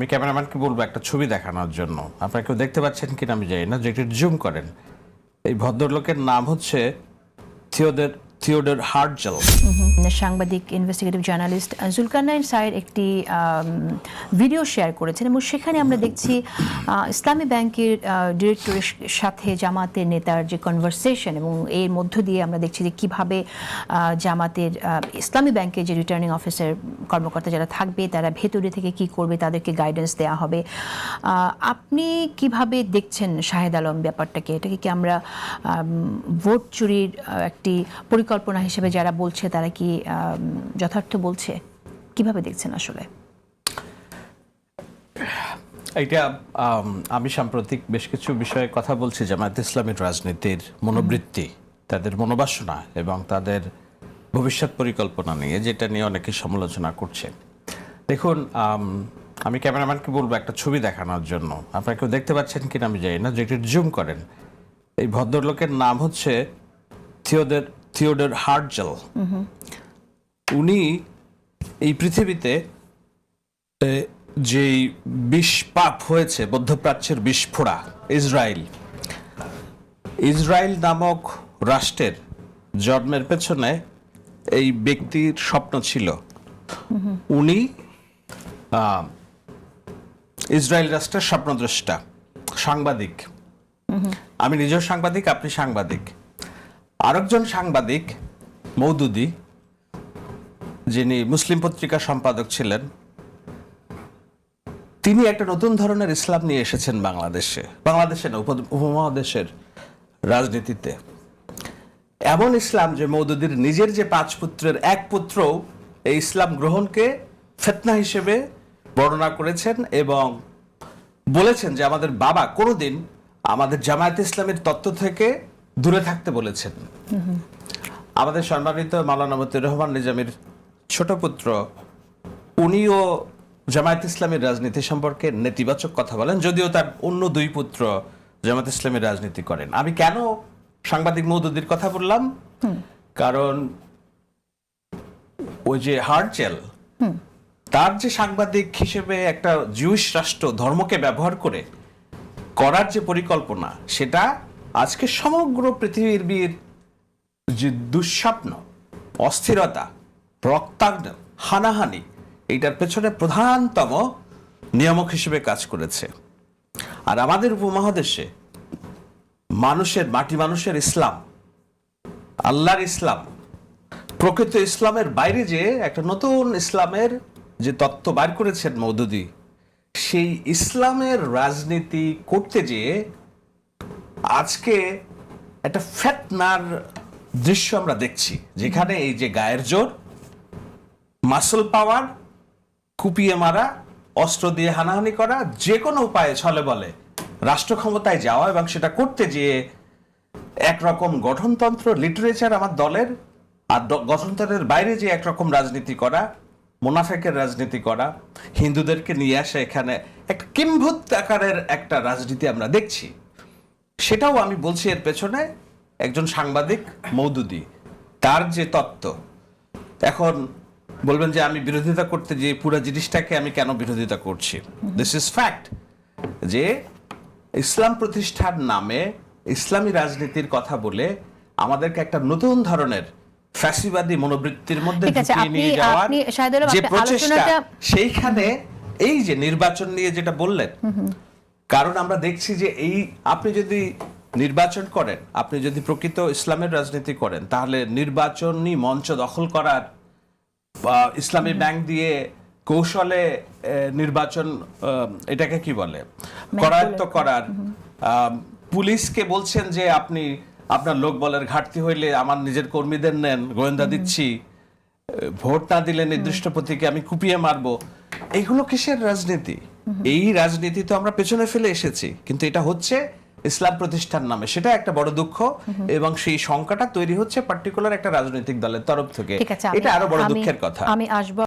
আমি ক্যামেরাম্যানকে বলব একটা ছবি দেখানোর জন্য। আপনারা কেউ দেখতে পাচ্ছেন কিনা আমি জানি না, যে একটু জুম করেন। এই ভদ্রলোকের নাম হচ্ছে থিওডর থিওডর হার্টজেল সাংবাদিক ইনভেস্টিগেটিভ জার্নালিস্ট জুলকারনাইন স্যারের একটি ভিডিও শেয়ার করেছেন এবং সেখানে আমরা দেখছি ইসলামী ব্যাংকের ডিরেক্টরের সাথে জামাতের নেতার যে কনভারসেশন এবং এর মধ্য দিয়ে আমরা দেখছি যে কীভাবে জামাতের ইসলামী ব্যাংকের যে রিটার্নিং অফিসার কর্মকর্তা যারা থাকবে, তারা ভেতরে থেকে কি করবে, তাদেরকে গাইডেন্স দেওয়া হবে। আপনি কীভাবে দেখছেন শাহেদ আলম ব্যাপারটাকে? এটাকে কি আমরা ভোট চুরির একটি পরিকল্পনা হিসেবে যারা বলছে তারা কি যথার্থ বলছে? কীভাবে দেখছেন আসলে? এইটা আম, সাম্প্রতিক বেশ কিছু বিষয়ে কথা বলছি জামায়াত ইসলামের রাজনীতির মনোবৃত্তি তাদের মনোবাসনা এবং তাদের ভবিষ্যৎ পরিকল্পনা নিয়ে যেটা নিয়ে অনেকে সমালোচনা করছে। দেখুন আম, ক্যামেরাম্যানকে বলব একটা ছবি দেখানোর জন্য। আপনারা কেউ দেখতে পাচ্ছেন কিনা আমি জানি না যে জুম করেন। এই ভদ্রলোকের নাম হচ্ছে থিওডর থিওডর হার্টজেল উনি এই পৃথিবীতে এ, যেই বিষ হয়েছে মধ্যপ্রাচ্যের বিস্ফোরা ইসরায়েল ইসরায়েল নামক রাষ্ট্রের জন্মের পেছনে এই ব্যক্তির স্বপ্ন ছিল। উনি ইসরায়েল রাষ্ট্রের স্বপ্নদ্রষ্টা সাংবাদিক। আমি নিজেও সাংবাদিক আপনি সাংবাদিক। আরেকজন সাংবাদিক, মৌদুদি, যিনি মুসলিম পত্রিকার সম্পাদক ছিলেন, তিনি একটা নতুন ধরনের ইসলাম নিয়ে এসেছেন বাংলাদেশে বাংলাদেশে না উপ- উপমহাদেশের রাজনীতিতে। এমন ইসলাম যে মৌদুদির নিজের যে পাঁচ পুত্রের এক পুত্র এই ইসলাম গ্রহণকে ফেতনা হিসেবে বর্ণনা করেছেন এবং বলেছেন যে আমাদের বাবা কোনোদিন আমাদের জামায়াত ইসলামের তত্ত্ব থেকে দূরে থাকতে বলেছেন। আমাদের সম্মানিত মাওলানা মতিউর রহমান নিজামের ছোট পুত্র উনিও জামায়াত ইসলামের রাজনীতি সম্পর্কে নেতিবাচক কথা বলেন যদিও তার অন্য দুই পুত্র জামায়াত ইসলামের রাজনীতি করেন। আমি কেন সাংবাদিক মৌদুদির কথা বললাম? কারণ ওই যে হার্টজেল তার যে সাংবাদিক হিসেবে একটা জিউস রাষ্ট্র ধর্মকে ব্যবহার করে করার যে পরিকল্পনা সেটা আজকে সমগ্র পৃথিবীর বীর যে দুঃস্বপ্ন, অস্থিরতা রক্তাগ্ন হানাহানি এইটার পেছনে প্রধানতম নিয়ামক হিসেবে কাজ করেছে। আর আমাদের উপমহাদেশে মানুষের, মাটি মানুষের ইসলাম, আল্লাহর ইসলাম, প্রকৃত ইসলামের বাইরে যে একটা নতুন ইসলামের যে তত্ত্ব বার করেছেন মৌদুদি, সেই ইসলামের রাজনীতি করতে যেয়ে আজকে একটা ফ্যাটনার দৃশ্য আমরা দেখছি, যেখানে এই যে গায়ের জোর মাসল পাওয়ার কুপিয়ে মারা, অস্ত্র দিয়ে হানাহানি করা, যে কোনো উপায়ে ছলে বলে রাষ্ট্র ক্ষমতায় যাওয়া এবং সেটা করতে যেয়ে একরকম গঠনতন্ত্র লিটারেচার আমার দলের, আর গঠনতন্ত্রের বাইরে যে একরকম রাজনীতি করা, মোনাফেকের রাজনীতি করা, হিন্দুদেরকে নিয়ে আসা এখানে একটা কিম্ভূত আকারের একটা রাজনীতি আমরা দেখছি। সেটাও আমি বলছি এর পেছনে একজন সাংবাদিক মৌদুদি তার যে তত্ত্ব এখন বলবেন যে আমি বিরোধিতা করতে যে পুরো জিনিসটাকে আমি কেন বিরোধিতা করছি? দিস ইজ ফ্যাক্ট যে ইসলাম প্রতিষ্ঠার নামে ইসলামী রাজনীতির কথা বলে আমাদেরকে একটা নতুন ধরনের ফ্যাসিবাদী মনোবৃত্তির মধ্যে নিয়ে যাওয়ার যে প্রচেষ্টা সেইখানে এই যে নির্বাচন নিয়ে যেটা বললেন কারণ আমরা দেখছি যে এই আপনি যদি নির্বাচন করেন আপনি যদি প্রকৃত ইসলামের রাজনীতি করেন তাহলে নির্বাচনী মঞ্চ দখল করার বা ইসলামী ব্যাংক দিয়ে কৌশলে নির্বাচন এটাকে কি বলে? করায়ত্ত করার। পুলিশকে বলছেন যে আপনি আপনার লোক বলের ঘাটতি হইলে আমার নিজের কর্মীদের নেন গোয়েন্দা দিচ্ছি। ভোট না দিলে নির্দিষ্ট প্রতীকে আমি কুপিয়ে মারবো। এইগুলো কিসের রাজনীতি? এই রাজনীতি তো আমরা পেছনে ফেলে এসেছি কিন্তু এটা হচ্ছে ইসলাম প্রতিষ্ঠান নামে। সেটা একটা বড় দুঃখ এবং সেই সংখ্যাটা তৈরি হচ্ছে পার্টিকুলার একটা রাজনৈতিক দলের তরফ থেকে। এটা আরও বড় দুঃখের কথা। আমি আসব